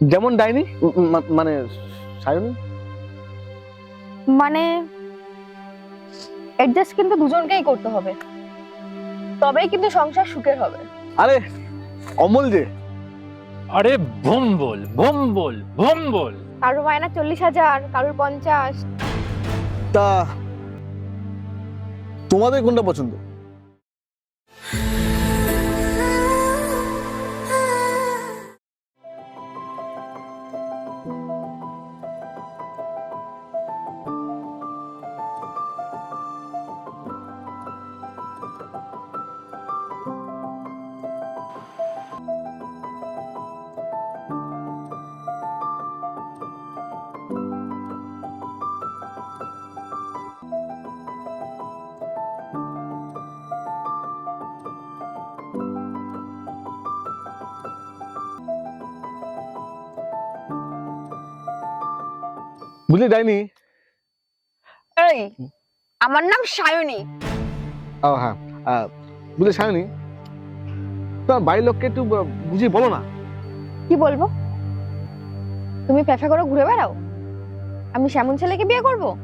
যেমন ডাইনি মানে সায়নী? মানে অ্যাডজাস্ট কিন্তু দুজনকেই করতে হবে। তবেই কিন্তু সংসার সুখের হবে। আরে অমল যে। আরে ভম্বল ভম্বল ভম্বল কারোর মায়না চল্লিশ হাজার কারোর পঞ্চাশ। তা তোমাদের কোনটা পছন্দ? বুঝলি ডাইনি? এই আমার নাম সায়নী। ও হ্যাঁ বুঝলি সায়নী? তোমার বাড়ির লোককে একটু ব- বুঝিয়ে বলো না। কি বলব? তুমি পেফা করে ঘুরে বেড়াও? আমি শ্যামন ছেলেকে বিয়ে করব?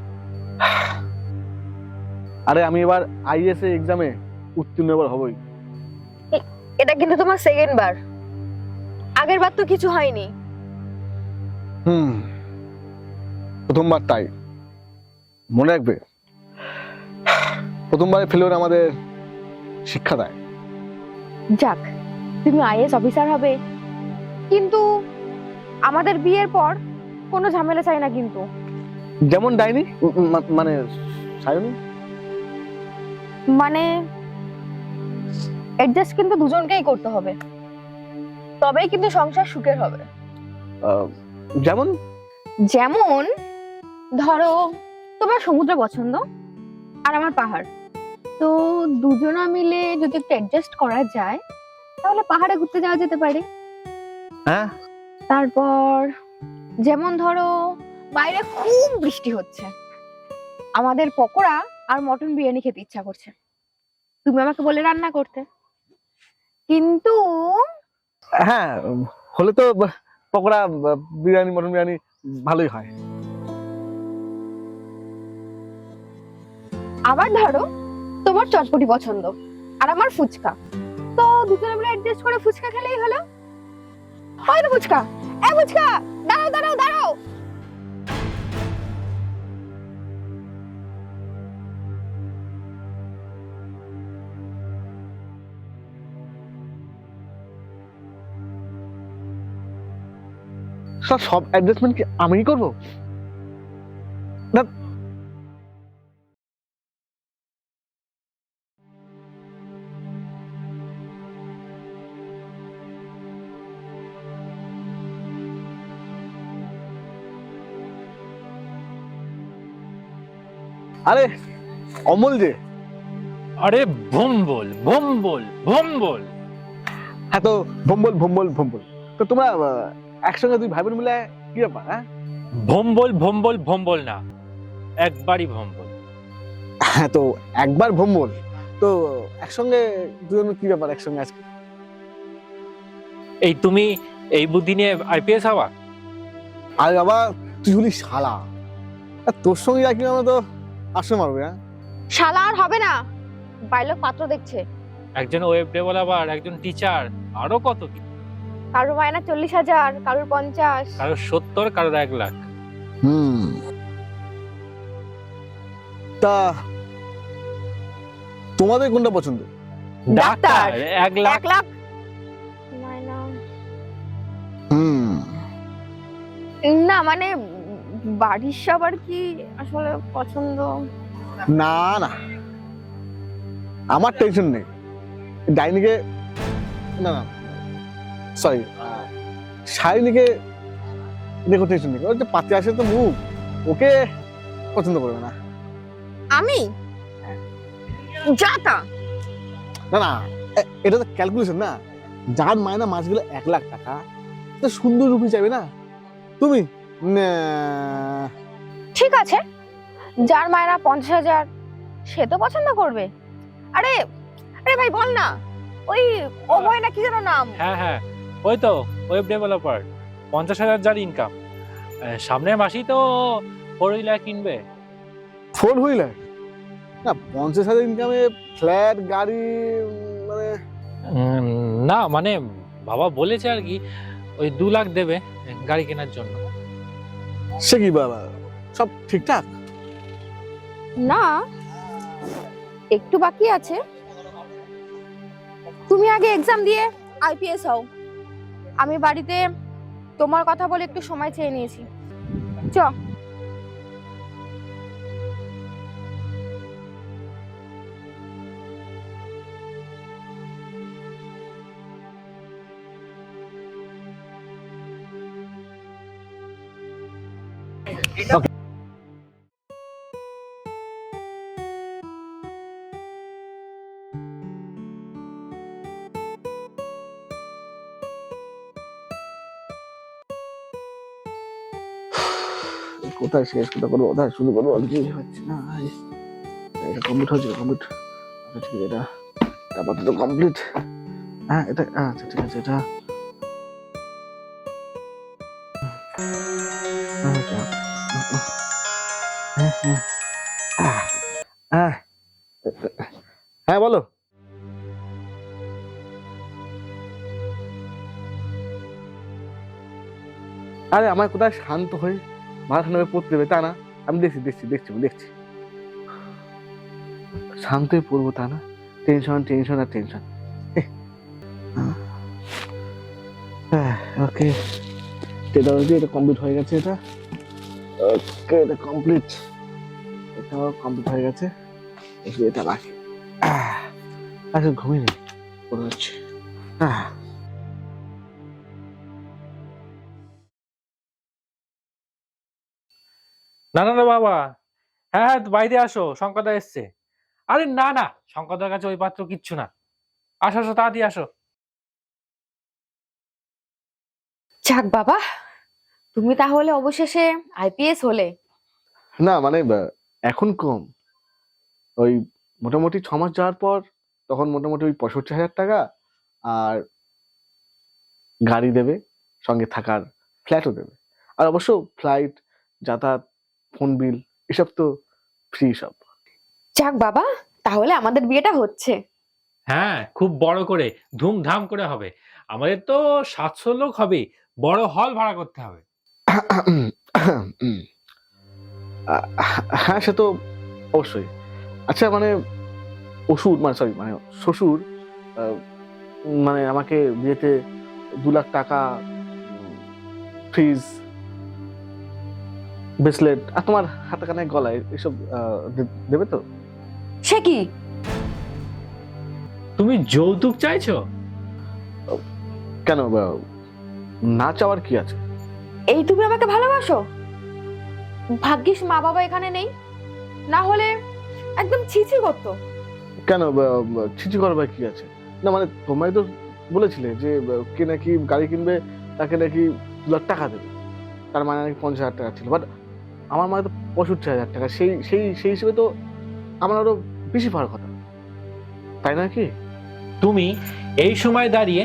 আরে আমি এবার আইএস এক্সামে উত্তীর্ণ এবার হবই। এটা কিন্তু তোমার সেকেন্ড বার। আগের বার তো কিছু হয়নি। হুম। প্রথমবার তাই মনে রাখবে? প্রথমবারে ফেলিওর আমাদের শিক্ষা দেয়। যাক তুমি আইএস অফিসার হবে। কিন্তু আমাদের বিয়ের পর কোনো ঝামেলা চাই না কিন্তু। যেমন ডাইনি মানে সায়নী? মানে অ্যাডজাস্ট কিন্তু দুজনকেই করতে হবে। তবেই কিন্তু সংসার সুখের হবে। যেমন? যেমন ধরো তোমার সমুদ্র পছন্দ আর আমার পাহাড়। তো দুজনা মিলে যদি একটু অ্যাডজাস্ট করা যায় তাহলে পাহাড়ে ঘুরতে যাওয়া যেতে পারে। হ্যাঁ। তারপর যেমন ধরো বাইরে খুব বৃষ্টি হচ্ছে। আমাদের পকোড়া আর মটন বিরিয়ানি খেতে ইচ্ছা করছে। তুমি আমাকে বলে রান্না করতে। কিন্তু হ্যাঁ হলে তো পকোড়া বিরিয়ানি মটন বিরিয়ানি ভালোই হয়। আবার ধরো, তোমার চটপটি পছন্দ আর আমার ফুচকা। তো দুজনে মিলে অ্যাডজাস্ট করে ফুচকা খেলেই হলো। ওই তো ফুচকা? এ ফুচকা! দাঁড়াও দাঁড়াও দাঁড়াও! সব সব অ্যাডজাস্টমেন্ট কি আমিই করব? আরে অমল যে। আরে ভম্বল ভম্বল ভম্বল। হ্যাঁ তো ভম্বল ভম্বল ভম্বল। তো তোমরা একসঙ্গে দুই ভাই বোন মিলে কি ব্যাপার হ্যাঁ? ভম্বল ভম্বল ভম্বল না। একবারই ভম্বল। হ্যাঁ তো একবার ভম্বল। তো একসঙ্গে দুজন কি ব্যাপার একসঙ্গে আজকে? এই তুমি এই বুদ্ধি নিয়ে আইপিএস হওয়া? আর বাবা তুই হলি শালা। তোর সঙ্গে আর কি আমরা তো? আসলে মারবে হ্যাঁ? শালা আর হবে না। বাইলোক পাত্র দেখছে। একজন ওয়েব ডেভেলপার একজন টিচার আরও কত কি? কারোর মায়না চল্লিশ হাজার কারোর পঞ্চাশ। কারও সত্তর কারোর এক লাখ। হুম। তা তোমাদের কোনটা পছন্দ? ডাক্তার। এক লাখ। এক লাখ? হুম। না মানে বাড়ির সবার কি আসলে পছন্দ? না না। আমার টেনশন নেই। ডাইনিকে না না। সরি শাইনিকে দেখো টেনশন নেই। ওই যে পাতে আসে তো মুখ ওকে পছন্দ করবে না। আমি? যাতা না না। এটা তো ক্যালকুলেশন না। যার মায়না মাসগুলো এক লাখ টাকা তো সুন্দর রূপী চাইবে না। তুমি? ঠিক আছে। যার মায়েরা পঞ্চাশ হাজার সে তো পছন্দ করবে। আরে আরে ভাই বল না। ওই অভয় না কি যেন নাম? হ্যাঁ হ্যাঁ। ওই তো ওয়েব ডেভেলপার পঞ্চাশ হাজার যার ইনকাম সামনের মাসেই তো ফোর হুইলার কিনবে। ফোর হুইলার না পঞ্চাশ হাজার ইনকামে ফ্ল্যাট গাড়ি মানে না মানে বাবা বলেছে আর কি ওই দু লাখ দেবে গাড়ি কেনার জন্য। সে কি বাবা? সব ঠিকঠাক? না, একটু বাকি আছে। তুমি আগে এক্সাম দিয়ে আইপিএস হও। আমি বাড়িতে তোমার কথা বলে একটু সময় চেয়ে নিয়েছি। চ। কোথায় শেষ কোথায় করব কোথায় শুরু করব? আর কি হচ্ছে না এটা কমপ্লিট হচ্ছে কমপ্লিট আচ্ছা ঠিক আছে এটা আপাতত কমপ্লিট হ্যাঁ এটা আচ্ছা ঠিক আছে এটা হ্যাঁ, হ্যাঁ। হ্যাঁ হ্যাঁ বলো। আরে আমার কোথায় শান্ত হয়ে মাথা ঠান্ডা পড়তে দেবে তা না? আমি দেখছি দেখছি দেখছি দেখছি। শান্ত হয়ে পড়ব তা না? টেনশন টেনশন আর টেনশন ওকে এটা কমপ্লিট হয়ে গেছে এটা। ওকে এটা কমপ্লিট এটাও কমপ্লিট হয়ে গেছে। শুধু এটা আচ্ছা ঘুমিয়ে নেই মনে হচ্ছে। না না না বাবা। হ্যাঁ হ্যাঁ বাইরে আসো শঙ্কদা এসছে। আরে না না শঙ্করদার কাছে ওই পাত্র কিচ্ছু না। আসো আসো তাড়াতাড়ি আসো। যাক বাবা তুমি তাহলে অবশেষে আইপিএস হলে? না মানে এখন কম। ওই মোটামুটি ছ মাস যাওয়ার পর তখন মোটামুটি ওই পঁয়ষট্টি হাজার টাকা আর গাড়ি দেবে সঙ্গে থাকার ফ্ল্যাটও দেবে। আর অবশ্য ফ্লাইট যাতায়াত ফোন বিল এসব তো ফ্রি সব। যাক বাবা তাহলে আমাদের বিয়েটা হচ্ছে। হ্যাঁ খুব বড় করে ধুমধাম করে হবে। আমাদের তো সাতশো লোক হবে বড় হল ভাড়া করতে হবে। হ্যাঁ সে তো অবশ্যই। আচ্ছা মানে ওষুধ মানে সরি মানে শ্বশুর মানে আমাকে বিয়েতে দু লাখ টাকা ফ্রিজ ব্রেসলেট আর তোমার হাতে কানে গলায় এসব দেবে তো? সে কি? তুমি যৌতুক চাইছো? কেন না চাওয়ার কি আছে? এই তুমি আমাকে ভালোবাসো? ভাগ্যিস মা বাবা এখানে নেই। না হলে একদম ছিছি করতো। কেন? ছিচি করবার কি আছে? না মানে তোমায় তো বলেছিলে যে কে নাকি গাড়ি কিনবে তাকে নাকি দু লাখ টাকা দেবে। তার মানে নাকি পঞ্চাশ হাজার টাকা ছিল। বাট আমার মানে তো পঁয়ষট্টি হাজার টাকা। সেই সেই সেই হিসেবে তো আমার আরও বেশি পাওয়ার কথা। তাই না কি? তুমি এই সময় দাঁড়িয়ে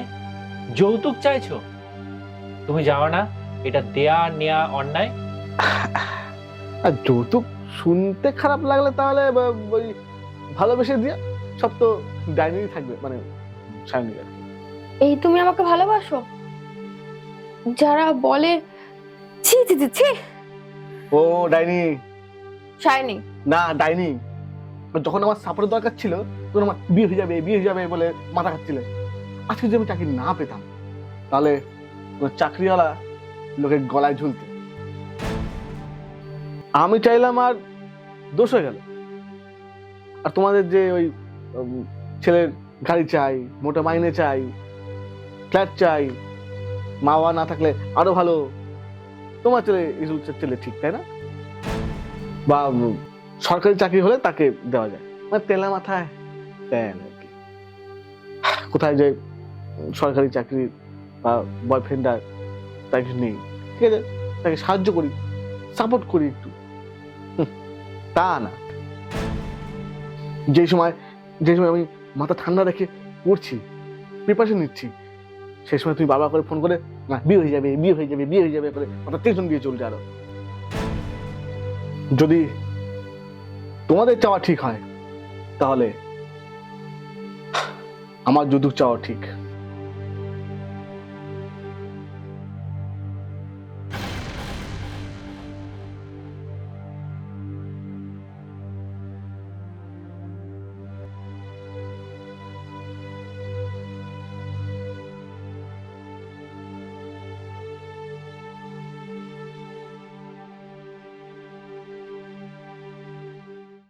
যৌতুক চাইছো? তুমি যাও না? এটা দেয়া নেয়া অন্যায়? আর যৌতুক শুনতে খারাপ লাগলে তাহলে ওই ভালোবেসে দিয়ে সব তো ডাইনিই থাকবে মানে আর এই তুমি আমাকে ভালোবাসো? যারা বলে ছি ছি ছি ছি। ও ডাইনি। শাইনি। না ডাইনি। যখন আমার সাপোর্টের দরকার ছিল তখন আমার বিয়ে হয়ে যাবে বিয়ে হয়ে যাবে বলে মাথা খাচ্ছিলে। আজকে যদি আমি চাকরি না পেতাম তাহলে চাকরিওয়ালা লোকের গলায় ঝুলতে। আমি চাইলাম আর দোষ হয়ে গেল। আর তোমাদের যে ওই ছেলের গাড়ি চাই, মোটা মাইনে চাই, ফ্ল্যাট চাই, মা বাবা না থাকলে আরও ভালো। তোমার ছেলে এসব ছেলে ঠিক, তাই না? বা সরকারি চাকরি হলে তাকে দেওয়া যায়। মানে তেলা মাথায় কি। কোথায় যে সরকারি চাকরি বা বয়ফ্রেন্ড কিছু নেই ঠিক আছে? তাকে সাহায্য করি সাপোর্ট করি একটু। তা না। যে সময় যে সময় আমি মাথা ঠান্ডা রেখে পড়ছি প্রিপারেশন নিচ্ছি, সেই সময় তুমি বাবা করে ফোন করে, না, বিয়ে হয়ে যাবে, বিয়ে হয়ে যাবে, বিয়ে হয়ে যাবে করে ওটা টেনশন দিয়ে চলছে আরও। যদি তোমাদের চাওয়া ঠিক হয়, তাহলে আমার যৌতুক চাওয়া ঠিক।